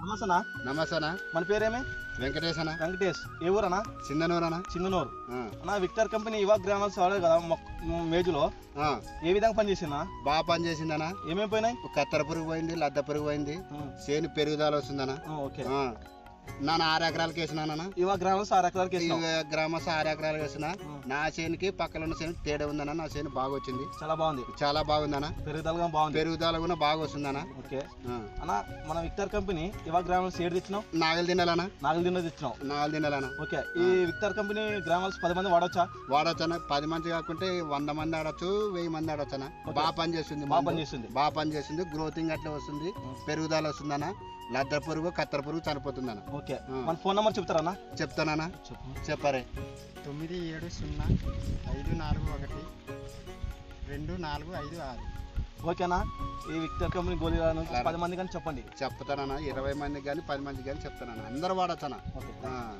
నమస్తేనా నమస్తేనా మన పేరేమి? వెంకటేశనా. వెంకటేష్. ఏ ఊరనా చిందనూరనా చిన్ననూరు. ఆ, అన్న విక్టర్ కంపెనీ యువ గ్రామాల్స్ వాడే కదా మేజులో. ఏ విధంగా పనిచేసిందా? బాగా పని చేసిందనా ఏమేమి పోయినాయి? కత్తెర పురుగు పోయింది లద్ద పురుగు పోయింది. చేను పెరుగుదల వస్తుందనా ఓకే. నాన్న ఆరు ఎకరాలకు వేసినానా యువ గ్రామాల్స్ ఆరు ఎకరాలకి ఈ వేసినావు. గ్రామ ఆరు ఎకరాలు వేసిన నా చేనుకి పక్కన ఉన్న చేను తేడా ఉందనా నా చేను బాగా వచ్చింది. చాలా బాగుంది. చాలా బాగుందనా పెరుగుదలగా బాగుంది. పెరుగుదల కూడా బాగా వస్తుందనా ఓకే. అన్న మన విక్టర్ కంపెనీ యువ గ్రామాల్స్ ఏడు తెచ్చినావు? నాగలు తినాలనా నాలుగు దిన్నది తెచ్చినావు? నాగలు తినాలనా ఓకే. ఈ విక్టర్ కంపెనీ గ్రామాల్స్ పది మంది వాడవచ్చా వాడొచ్చనా పది మంది కాకుంటే వంద మంది ఆడొచ్చు వెయ్యి మంది ఆడొచ్చనా ఓకే. బాగా పని చేస్తుంది బాగా మందు. పనిచేస్తుంది. బాగా పని చేస్తుంది గ్రోతింగ్ అట్లా వస్తుంది. పెరుగుదల వస్తుందన్న లద్ద పురుగు కత్తెర పురుగు చనిపోతుందన్న. ఓకే. మన ఫోన్ నెంబర్ చెప్తారన్నా చెప్తానా చెప్పు. చెప్పరే. తొమ్మిది ఏడు సున్నా ఐదు నాలుగు ఒకటి రెండు నాలుగు ఐదు ఆరు. ఓకేనా ఈ విక్టర్ కంపెనీ గోళీ నుంచి పది మంది కానీ చెప్పండి. చెప్తానన్నా. ఇరవై మందికి కానీ పది మందికి కానీ చెప్తానన్నా. అందరు వాడచ్చనా ఓకే. ఆ.